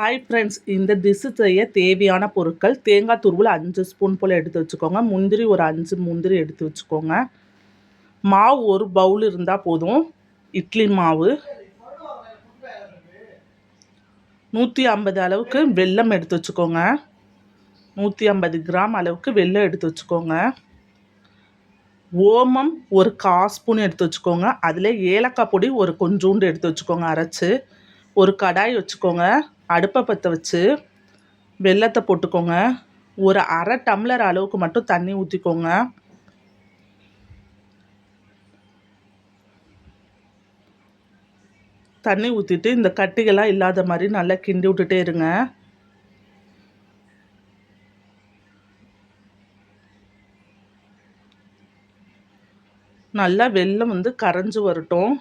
Hi friends இந்த திசு செய்ய தேவையான பொருட்கள் தேங்காய் துருவல் அஞ்சு ஸ்பூன் போல் எடுத்து வச்சுக்கோங்க. முந்திரி ஒரு அஞ்சு முந்திரி எடுத்து வச்சுக்கோங்க. மாவு ஒரு பவுல் இருந்தால் போதும். இட்லி மாவு நூற்றி ஐம்பது அளவுக்கு வெல்லம் எடுத்து வச்சுக்கோங்க. நூற்றி ஐம்பது கிராம் அளவுக்கு வெல்லம் எடுத்து வச்சுக்கோங்க. ஓமம் ஒரு கா ஸ்பூன் எடுத்து வச்சுக்கோங்க. அதில் ஏலக்காய் பொடி ஒரு கொஞ்சோண்டு எடுத்து வச்சுக்கோங்க அரைச்சி. ஒரு கடாய் வச்சுக்கோங்க. அடுப்பை பற்ற வச்சு வெள்ளத்தை போட்டுக்கோங்க. ஒரு அரை டம்ளர் அளவுக்கு மட்டும் தண்ணி ஊற்றிக்கோங்க தண்ணி ஊற்றிட்டு இந்த கட்டிகளாக இல்லாத மாதிரி நல்லா கிண்டி விட்டுட்டே இருங்க. நல்லா வெள்ளம் வந்து கரைஞ்சி வரட்டும்.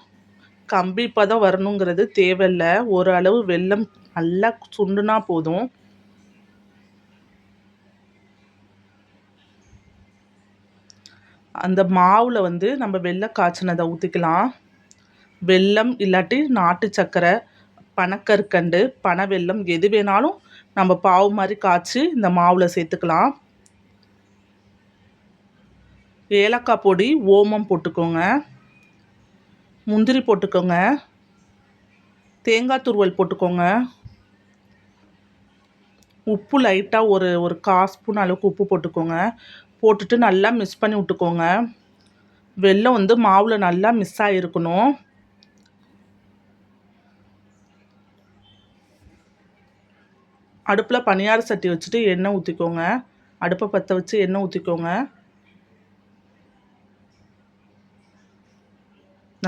கம்பி பதம் வரணுங்கிறது தேவையில்லை. ஓரளவு வெள்ளம் நல்லா சுண்டுனா போதும். அந்த மாவில் வந்து நம்ம வெள்ளை காய்ச்சினதை ஊற்றிக்கலாம் வெல்லம் இல்லாட்டி நாட்டு சக்கரை பனக்கற்கண்டு பனை வெள்ளம் எது வேணாலும் நம்ம பாவு மாதிரி காய்ச்சி இந்த மாவில் சேர்த்துக்கலாம். ஏலக்காய் பொடி ஓமம் போட்டுக்கோங்க. முந்திரி போட்டுக்கோங்க. தேங்காய் துருவல் போட்டுக்கோங்க. உப்பு லைட்டாக ஒரு ஒரு கால் ஸ்பூன் அளவுக்கு உப்பு போட்டுக்கோங்க. போட்டுட்டு நல்லா மிக்ஸ் பண்ணி விட்டுக்கோங்க. வெள்ளம் வந்து மாவில் நல்லா மிஸ் ஆகிருக்கணும் அடுப்பில் பனியார சட்டி வச்சுட்டு எண்ணெய் ஊற்றிக்கோங்க அடுப்பை பற்ற வச்சு எண்ணெய் ஊற்றிக்கோங்க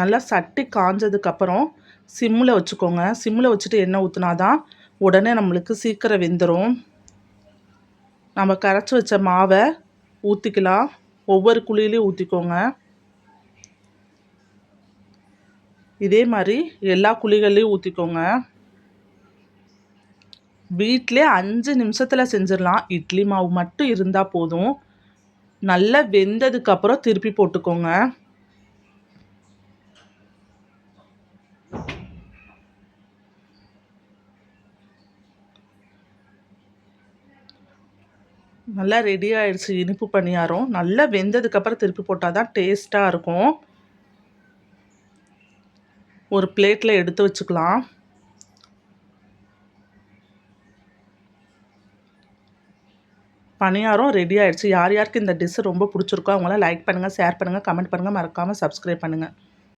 நல்லா சட்டி காஞ்சதுக்கப்புறம் சிம்மில் வச்சுக்கோங்க. சிம்மில் வச்சுட்டு எண்ணெய் ஊற்றினா தான் உடனே நம்மளுக்கு சீக்கிரம் வெந்துடும் நம்ம கரைச்சி வச்ச மாவை ஊற்றிக்கலாம் ஒவ்வொரு குழியிலையும் ஊற்றிக்கோங்க இதே மாதிரி எல்லா குழிகள்லேயும் ஊற்றிக்கோங்க வீட்டிலே அஞ்சு நிமிஷத்தில் செஞ்சிடலாம். இட்லி மாவு மட்டும் இருந்தால் போதும். நல்லா வெந்ததுக்கப்புறம் திருப்பி போட்டுக்கோங்க. நல்லா ரெடி ஆயிடுச்சு இனிப்பு பணியாரம். நல்லா வெந்ததுக்கப்புறம் திருப்பி போட்டால் தான் டேஸ்ட்டாக இருக்கும். ஒரு பிளேட்டில் எடுத்து வச்சுக்கலாம். பணியாரம் ரெடி ஆயிடுச்சு. யார் யாருக்கு இந்த டிஷ்ஷு ரொம்ப பிடிச்சிருக்கோ அவங்களாம் லைக் பண்ணுங்கள் ஷேர் பண்ணுங்கள் கமெண்ட் பண்ணுங்கள் மறக்காமல் சப்ஸ்கிரைப் பண்ணுங்கள்